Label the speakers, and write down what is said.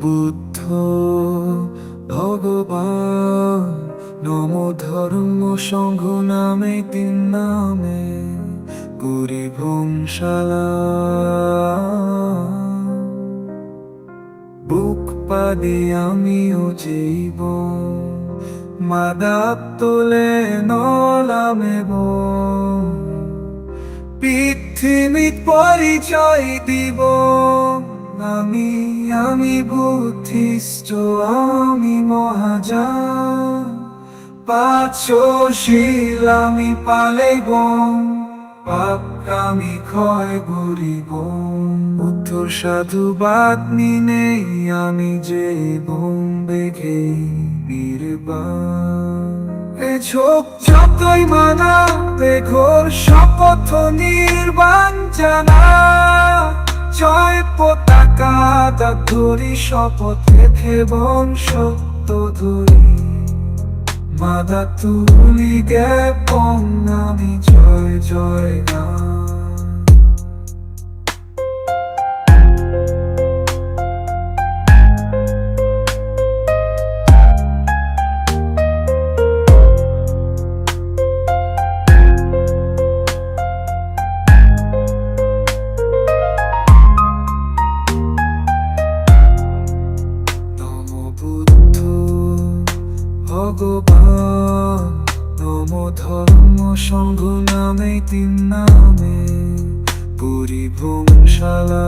Speaker 1: বুদ্ধ, ভগবান, নম ধর্ম সংঘ নামে তিন নামে গুরি ভংশালা বুক পাদে আমিও যেইব মাদাব তোলে নলামেব পৃথিবীত পরিচয় দিব। আমি আমি বুদ্ধিষ্ট, আমি মহাজান পাঁচশীল আমি পালেব পাপ আমি ক্ষয় করিব উত্তর সাধুবাদ নিনেই আমি যে বেঘে নির্বাণ। এ ঝোঁক যতই মানা বেঘোর শপথ নির্বাণ জানা। জয় পতাকা তা ধরি শপথ বংশ সত্য ধরি মাদা তুলি গে পং আমি জয় জয় গান। ভগবান নম ধর্ম সংঘ নামে তিন নামে পুরী ভূমশালা